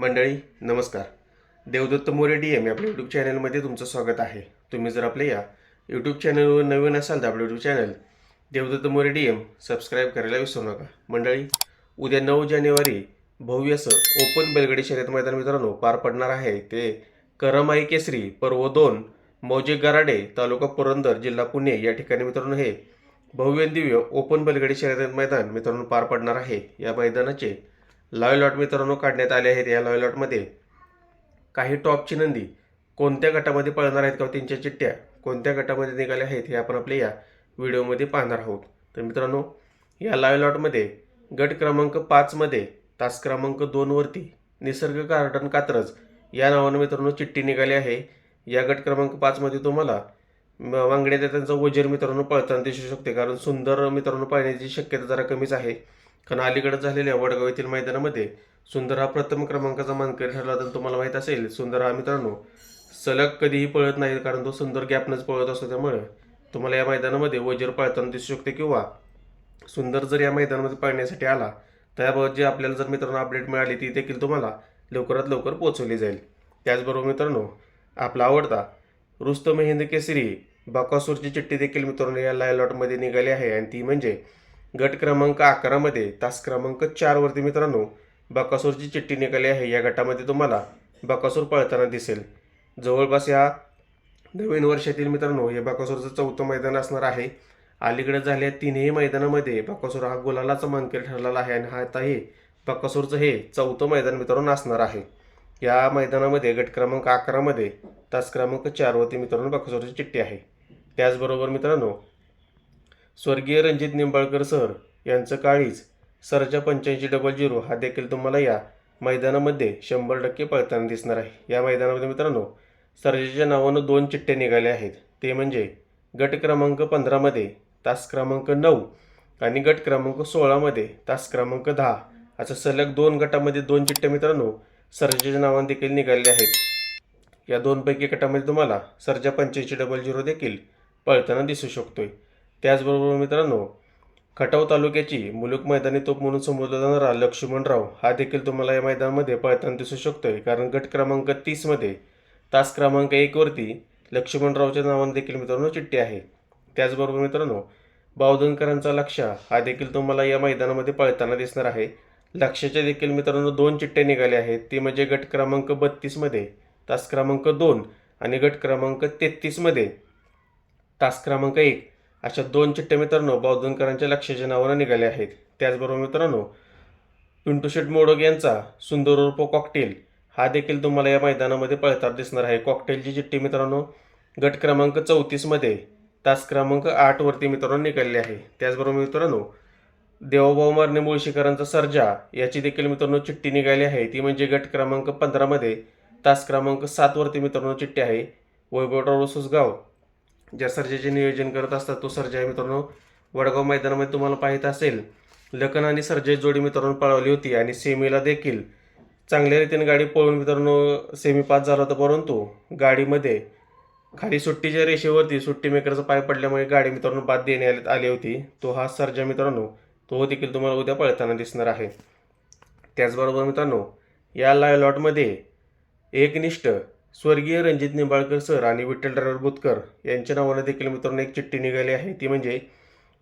मंडळी नमस्कार. Devdatta More D M आपल्या यूट्यूब चॅनलमध्ये तुमचं स्वागत आहे. तुम्ही जर आपल्या या यूट्यूब चॅनलवर नवीन असाल तर आपलं YouTube channel Devdatta More D M subscribe करायला विसरू नका. मंडळी उद्या नऊ जानेवारी भव्य असं ओपन बेलगडी शर्यत मैदान मित्रांनो पार पडणार आहे. ते करमाई केसरी पर्व दोन मौजे गराडे तालुका पुरंदर जिल्हा पुणे या ठिकाणी मित्रांनो हे भव्य दिव्य ओपन बेलगडी शर्यत मैदान मित्रांनो पार पडणार आहे. या मैदानाचे लॉयलॉट मित्रांनो काढण्यात आले आहेत या लॉयलॉटमध्ये काही टॉपची नंदी कोणत्या गटामध्ये पळणार आहेत किंवा हो त्यांच्या चिठ्ठ्या? कोणत्या गटामध्ये निघाल्या आहेत हे आपण आपल्या या व्हिडिओमध्ये पाहणार आहोत. तर मित्रांनो या लॉयलॉटमध्ये लॉटमध्ये गट क्रमांक पाचमध्ये तास क्रमांक दोनवरती निसर्ग गार्डन कात्रज या नावानं मित्रांनो चिठ्ठी निघाली आहे. या गट क्रमांक पाचमध्ये तुम्हाला वांगड्याचा त्यांचा वजीर मित्रांनो पळताना दिसू शकते कारण सुंदर मित्रांनो पाहण्याची शक्यता जरा कमीच आहे. कारण अलीकडे झालेल्या वडगाव येथील मैदानामध्ये सुंदर हा प्रथम क्रमांकाचा मानकरी ठरला तर तुम्हाला माहीत असेल. सुंदर हा मित्रांनो सलग कधीही पळत नाही कारण तो सुंदर गॅपनंच पळत असतो. त्यामुळे तुम्हाला या मैदानामध्ये वजीर पळताना दिसू शकते किंवा सुंदर जर या मैदानामध्ये पळण्यासाठी आला त्याबाबत जे आपल्याला जर मित्रांनो अपडेट मिळाली ती देखील तुम्हाला लवकरात लवकर पोहोचवली जाईल. त्याचबरोबर मित्रांनो आपला आवडता रुस्तम हिंद केसरी बाकासूरची चिठ्ठी देखील मित्रांनो या लायलॉटमध्ये निघाली आहे. आणि ती म्हणजे गट क्रमांक अकरामध्ये तास क्रमांक चारवरती मित्रांनो बकासूरची चिठ्ठी निघाली आहे. या गटामध्ये तुम्हाला बकासूर पळताना दिसेल. जवळपास या नवीन वर्षातील मित्रांनो हे बकासूरचं चौथं मैदान असणार आहे. अलीकडे झाल्या तीनही मैदानामध्ये बकासूर हा गुलालाचा मानकरी ठरलेला आहे आणि हा आता हे बकासूरचं हे चौथं मैदान मित्रांनो असणार आहे. या मैदानामध्ये गट क्रमांक अकरामध्ये तास क्रमांक चारवरती मित्रांनो बकासूरची चिठ्ठी आहे. त्याचबरोबर मित्रांनो स्वर्गीय रणजित निंबाळकर सर यांचं काळीज सरच्या पंच्याऐंशी डबल झिरो हा देखील तुम्हाला या मैदानामध्ये शंभर टक्के पळताना दिसणार आहे. या मैदानामध्ये मित्रांनो सरजेच्या नावानं दोन चिठ्ठे निघाले आहेत. ते म्हणजे गट क्रमांक पंधरामध्ये तास क्रमांक नऊ आणि गट क्रमांक सोळामध्ये तास क्रमांक दहा असं सलग दोन गटामध्ये दोन चिठ्ठे मित्रांनो सरजेच्या नावाने देखील निघालेले आहेत. या दोनपैकी गटामध्ये तुम्हाला सरजा पंच्याऐंशी डबल झिरो देखील पळताना दिसू शकतोय. त्याचबरोबर मित्रांनो खटाव तालुक्याची मुलुक मैदानी तोप म्हणून संबोधला जाणारा लक्ष्मणराव हा देखील तुम्हाला या मैदानामध्ये पळताना दिसू शकतोय. कारण गट क्रमांक तीसमध्ये तास क्रमांक एकवरती लक्ष्मणरावच्या नावाने देखील मित्रांनो चिठ्ठी आहे. त्याचबरोबर मित्रांनो बावधनकरांचा लक्ष हा देखील तुम्हाला या मैदानामध्ये पळताना दिसणार आहे. लक्षाच्या देखील मित्रांनो दोन चिठ्ठे निघाल्या आहेत. ती म्हणजे गट क्रमांक बत्तीसमध्ये तास क्रमांक दोन आणि गट क्रमांक तेहतीसमध्ये तास क्रमांक एक. अशा दोन चिठ्ठ्या मित्रांनो बौद्धनकरांच्या लक्षाच्या नावानं निघाले आहेत. त्याचबरोबर मित्रांनो पिंटू शेट मोडक यांचा सुंदर उर्फ कॉकटेल हा देखील तुम्हाला या मैदानामध्ये पळताना दिसणार आहे. कॉकटेलची चिठ्ठी मित्रांनो गट क्रमांक चौतीसमध्ये तास क्रमांक आठवरती मित्रांनो निघालेली आहे. त्याचबरोबर मित्रांनो देवाभाऊ मारणे मुळशीकरांचा सर्जा याची देखील मित्रांनो चिठ्ठी निघाली आहे. ती म्हणजे गट क्रमांक पंधरामध्ये तास क्रमांक सातवरती मित्रांनो चिठ्ठी आहे. वैभवराव सुसगाव ज्या सर्जेचे नियोजन करत असतात तो सर्जा आहे मित्रांनो. वडगाव मैदानामध्ये तुम्हाला पाहिजे असेल लखन आणि सर्जय जोडी मित्रांनो पळवली होती आणि सेमीला देखील चांगल्या रीतीने गाडी पळून मित्रांनो सेमी पास झाला होता. परंतु गाडीमध्ये खाली सुट्टीच्या रेषेवरती सुट्टी मेकरचा पाय पडल्यामुळे गाडी मित्रांनो बाद देण्यात आली होती. तो हा सर्जा मित्रांनो तो देखील तुम्हाला उद्या पळताना दिसणार आहे. त्याचबरोबर मित्रांनो या लॉटमध्ये एकनिष्ठ स्वर्गीय रणजित निंबाळकर सर आणि विठ्ठल ड्रायव्हर बुतकर यांच्या नावानं देखील मित्रांनो एक चिठ्ठी निघाली आहे. ती म्हणजे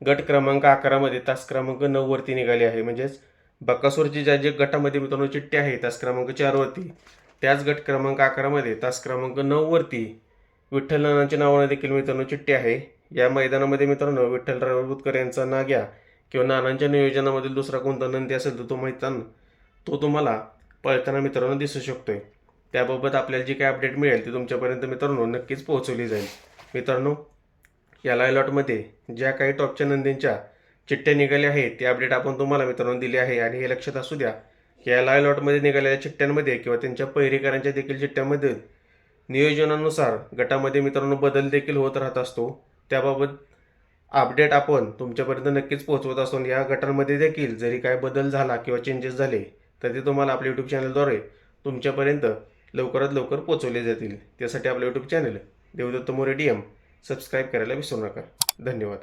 गट क्रमांक अकरामध्ये तास क्रमांक नऊवरती निघाली आहे. म्हणजेच बकासूरची ज्या जे गटामध्ये मित्रांनो चिठ्ठी आहे तास क्रमांक चारवरती त्याच गट क्रमांक अकरामध्ये तास क्रमांक नऊवरती विठ्ठल नानांच्या नावानं देखील मित्रांनो चिठ्ठी आहे. या मैदानामध्ये मित्रांनो विठ्ठल ड्रायव्हर बुतकर यांचा नाग्या किंवा नानांच्या नियोजनामधील दुसरा कोणता नंदी असेल तर तो मैदान तो तुम्हाला पळताना मित्रांनो दिसू शकतोय. त्याबाबत आपल्याला जी काही अपडेट मिळेल ती तुमच्यापर्यंत मित्रांनो नक्कीच पोहोचवली जाईल. मित्रांनो या लायलॉटमध्ये ज्या काही टॉपच्या नंदींच्या चिठ्ठ्या निघाल्या आहेत ते अपडेट आपण तुम्हाला मित्रांनो दिली आहे. आणि हे लक्षात असू द्या की या लायलॉटमध्ये निघालेल्या चिठ्ठ्यांमध्ये किंवा त्यांच्या पहिरेकरांच्या देखील चिठ्ठ्यामध्ये नियोजनानुसार गटामध्ये मित्रांनो बदल देखील होत राहत असतो. त्याबाबत अपडेट आपण तुमच्यापर्यंत नक्कीच पोहोचवत असतो. या गटांमध्ये देखील जरी काय बदल झाला किंवा चेंजेस झाले तर ते तुम्हाला आपल्या यूट्यूब चॅनलद्वारे तुमच्यापर्यंत लवकरात लवकर पोचवले जातील. त्यासाठी आपलं YouTube channel Devdatta More D M subscribe करायला विसरू नका. धन्यवाद.